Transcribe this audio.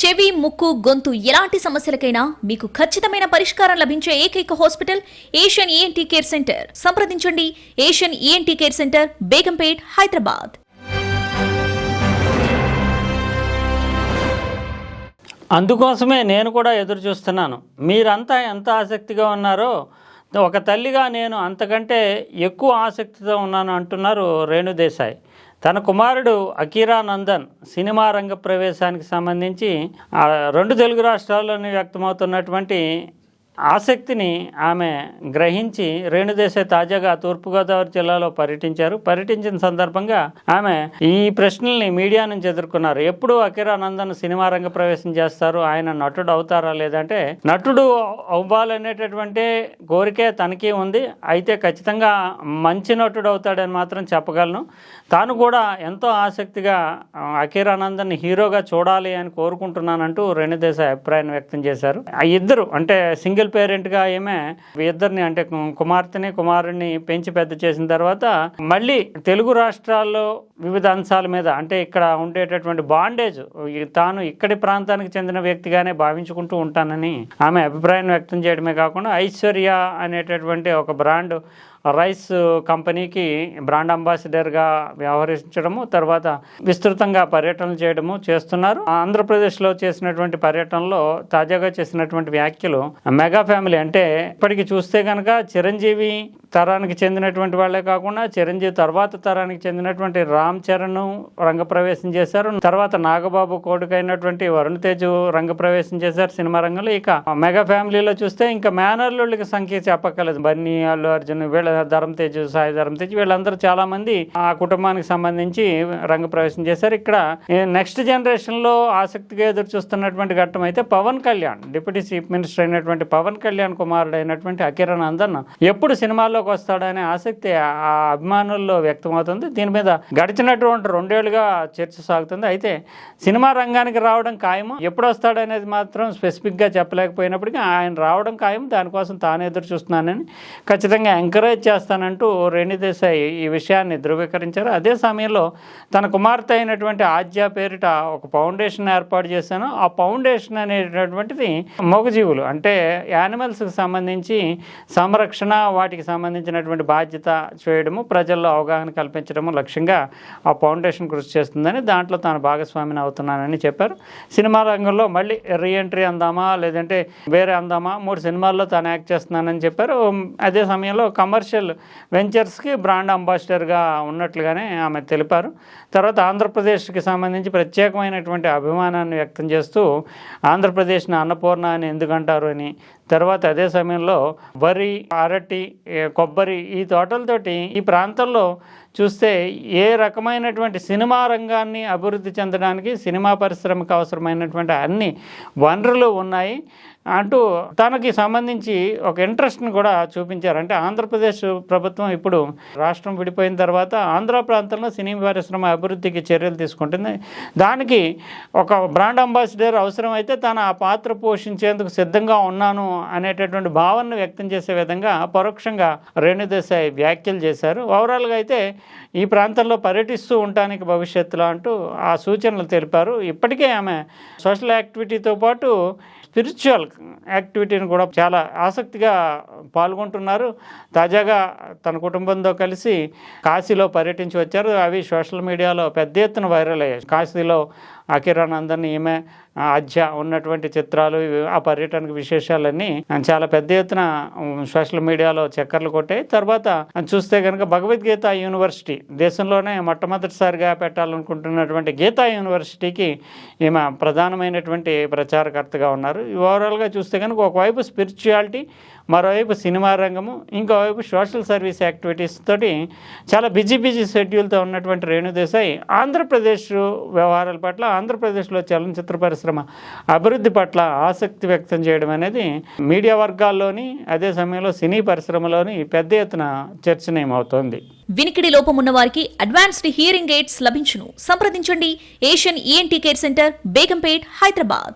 చెవి ముక్కు గొంతు ఎలాంటి సమస్యలకైనా మీకు ఖచ్చితమైన పరిష్కారం లభించే ఏకైక hospital Asian ENT care centre. సంప్రదించండి. Asian ENT care centre Begumpet Hyderabad. అందుకోసమే నేను కూడా ఎదురు చూస్తున్నాను. మీరంతా ఎంత ఆసక్తిగా ఉన్నారో ఒక తల్లిగా నేను అంతకంటే ఎక్కువ ఆసక్తితో ఉన్నాను అంటున్నారు రేణుదేశాయ్ తన కుమారుడు అకీరా నందన్ సినిమా రంగ ప్రవేశానికి సంబంధించి రెండు తెలుగు రాష్ట్రాల్లోనే వ్యక్తమవుతున్నటువంటి ఆసక్తిని ఆమె గ్రహించి రేణుదేశాయ్ తాజాగా తూర్పుగోదావరి జిల్లాలో పర్యటించారు. పర్యటించిన సందర్భంగా ఆమె ఈ ప్రశ్నల్ని మీడియా నుంచి ఎదుర్కొన్నారు. ఎప్పుడు అఖిరానందన్ సినిమా రంగ ప్రవేశం చేస్తారు? ఆయన నటుడు అవుతారా లేదంటే నటుడు అవ్వాలనేటటువంటి కోరికే తనకి ఉంది. అయితే ఖచ్చితంగా మంచి నటుడు అవుతాడని మాత్రం చెప్పగలను. తాను కూడా ఎంతో ఆసక్తిగా అఖిరానందన్ హీరోగా చూడాలి అని కోరుకుంటున్నానంటూ రేణుదేశాయ్ అభిప్రాయం వ్యక్తం చేశారు. ఆ ఇద్దరు అంటే సింగిల్ పేరెంట్గా ఏమే ఇద్దరిని అంటే కుమార్తెని కుమారుడిని పెంచి పెద్ద చేసిన తర్వాత మళ్ళీ తెలుగు రాష్ట్రాల్లో వివిధ అంశాల మీద అంటే ఇక్కడ ఉండేటటువంటి బాండేజ్ తాను ఇక్కడి ప్రాంతానికి చెందిన వ్యక్తిగానే భావించుకుంటూ ఉంటానని ఆమె అభిప్రాయం వ్యక్తం చేయడమే కాకుండా ఐశ్వర్య అనేటటువంటి ఒక బ్రాండ్ రైస్ కంపెనీకి బ్రాండ్ అంబాసిడర్గా వ్యవహరించడము తర్వాత విస్తృతంగా పర్యటనలు చేయడము చేస్తున్నారు. ఆంధ్రప్రదేశ్లో చేసినటువంటి పర్యటనలో తాజాగా చేసినటువంటి వ్యాఖ్యలు మెగా ఫ్యామిలీ అంటే ఇప్పటికి చూస్తే కనుక చిరంజీవి తరానికి చెందినటువంటి వాళ్ళే కాకుండా చిరంజీవి తర్వాత తరానికి చెందినటువంటి రామ్ చరణ్ రంగప్రవేశం చేశారు. తర్వాత నాగబాబు కోడుకైనటువంటి వరుణ్ తేజ్ రంగప్రవేశం చేశారు సినిమా రంగంలో. ఇక మెగా ఫ్యామిలీలో చూస్తే ఇంకా మేనర్లుళ్ళకి సంఖ్య చెప్పక్కర్లేదు. బన్నీ అల్లు అర్జున్ వీళ్ళ ధరం తేజ్ సాయి ధరం తేజ్ వీళ్ళందరూ చాలా మంది ఆ కుటుంబానికి సంబంధించి రంగప్రవేశం చేశారు. ఇక్కడ నెక్స్ట్ జనరేషన్లో ఆసక్తిగా ఎదురు చూస్తున్నటువంటి ఘట్టం అయితే Pawan Kalyan. Deputy chief minister అయినటువంటి పవన్ కళ్యాణ్ కుమారుడు అయినటువంటి అకిరణ్ నందన్. ఎప్పుడు సినిమాల్లోకి వస్తాడనే ఆసక్తి ఆ అభిమానుల్లో వ్యక్తమవుతుంది. దీని మీద గడిచినటువంటి రెండేళ్ళుగా చర్చ సాగుతుంది. అయితే సినిమా రంగానికి రావడం ఖాయము? ఎప్పుడు వస్తాడనేది మాత్రం స్పెసిఫిక్గా చెప్పలేకపోయినప్పటికీ ఆయన రావడం ఖాయం. దానికోసం తాను ఎదురు చూస్తున్నానని ఖచ్చితంగా ఎంకరేజ్ చేస్తానంటూ రేణి దేశాయ్ ఈ విషయాన్ని ధృవీకరించారు. అదే సమయంలో తన కుమార్తె అయినటువంటి ఆద్య పేరిట ఒక ఫౌండేషన్ ఏర్పాటు చేశాను. ఆ ఫౌండేషన్ అనేటటువంటిది మగజీవులు అంటే యానిమల్స్కి సంబంధించి సంరక్షణ వాటికి సంబంధించినటువంటి బాధ్యత చేయడము ప్రజల్లో అవగాహన కల్పించడము లక్ష్యంగా ఆ ఫౌండేషన్ కృషి చేస్తుందని దాంట్లో తాను భాగస్వామిని అవుతున్నానని చెప్పారు. సినిమా రంగంలో మళ్ళీ రీఎంట్రీ అందామా లేదంటే వేరే అందామా మూడు సినిమాల్లో తాను యాక్ట్ చేస్తున్నానని చెప్పారు. అదే సమయంలో కమర్షియల్ వెంచర్స్కి బ్రాండ్ అంబాసిడర్గా ఉన్నట్లుగానే ఆమె తెలిపారు. తర్వాత ఆంధ్రప్రదేశ్కి సంబంధించి ప్రత్యేకమైనటువంటి అభిమానాన్ని వ్యక్తం చేస్తూ ఆంధ్రప్రదేశ్ని అన్నపూర్ణ అని ఎందుకంటారు అని తర్వాత అదే సమయంలో వరి అరటి కొబ్బరి ఈ తోటలతోటి ఈ ప్రాంతంలో చూస్తే ఏ రకమైనటువంటి సినిమా రంగాన్ని అభివృద్ధి చెందడానికి సినిమా పరిశ్రమకు అవసరమైనటువంటి అన్ని వనరులు ఉన్నాయి అంటూ తనకి సంబంధించి ఒక ఇంట్రెస్ట్ని కూడా చూపించారు. అంటే ఆంధ్రప్రదేశ్ ప్రభుత్వం ఇప్పుడు రాష్ట్రం విడిపోయిన తర్వాత ఆంధ్ర ప్రాంతంలో సినీ పరిశ్రమ అభివృద్ధికి చర్యలు తీసుకుంటుంది. దానికి ఒక బ్రాండ్ అంబాసిడర్ అవసరమైతే తాను ఆ పాత్ర పోషించేందుకు సిద్ధంగా ఉన్నాను అనేటటువంటి భావనను వ్యక్తం చేసే విధంగా పరోక్షంగా రేణుదేశాయ్ వ్యాఖ్యలు చేశారు. ఓవరాల్గా అయితే ఈ ప్రాంతంలో పర్యటిస్తూ ఉండటానికి భవిష్యత్తులో అంటూ ఆ సూచనలు తెలిపారు. ఇప్పటికే ఆమె సోషల్ యాక్టివిటీతో పాటు స్పిరిచువల్ యాక్టివిటీని కూడా చాలా ఆసక్తిగా పాల్గొంటున్నారు. తాజాగా తన కుటుంబంతో కలిసి కాశీలో పర్యటించి వచ్చారు. అవి సోషల్ మీడియాలో పెద్ద ఎత్తున వైరల్ అయ్యాయి. కాశీలో అకిరానందన్ ఈమె అధ్య ఉన్నటువంటి చిత్రాలు ఆ పర్యటనకు విశేషాలన్నీ చాలా పెద్ద ఎత్తున సోషల్ మీడియాలో చక్కర్లు కొట్టాయి. తర్వాత చూస్తే కనుక భగవద్గీత యూనివర్సిటీ దేశంలోనే మొట్టమొదటిసారిగా పెట్టాలనుకుంటున్నటువంటి గీతా యూనివర్సిటీకి ఈమె ప్రధానమైనటువంటి ప్రచారకర్తగా ఉన్నారు. ఉన్నారు ఓవరాల్గా చూస్తే కనుక ఒకవైపు స్పిరిచువాలిటీ మరోవైపు సినిమా రంగము ఇంకోవైపు సోషల్ సర్వీస్ యాక్టివిటీస్ తోటి చాలా బిజీ బిజీ షెడ్యూల్తో ఉన్నటువంటి రేణుదేశాయ్ ఆంధ్రప్రదేశ్ వ్యవహారాల పట్ల ఆంధ్రప్రదేశ్లో చలనచిత్ర పరిశ్రమ అభివృద్ధి పట్ల ఆసక్తి వ్యక్తం చేయడం అనేది మీడియా వర్గాల్లోని అదే సమయంలో సినీ పరిశ్రమలోని పెద్ద ఎత్తున చర్చనీయమవుతోంది. వినికిడి లోపం ఉన్న వారికి అడ్వాన్స్డ్ హియరింగ్ ఎయిడ్స్ లభించును. సంప్రదించండి. Asian ENT care centre Begumpet Hyderabad.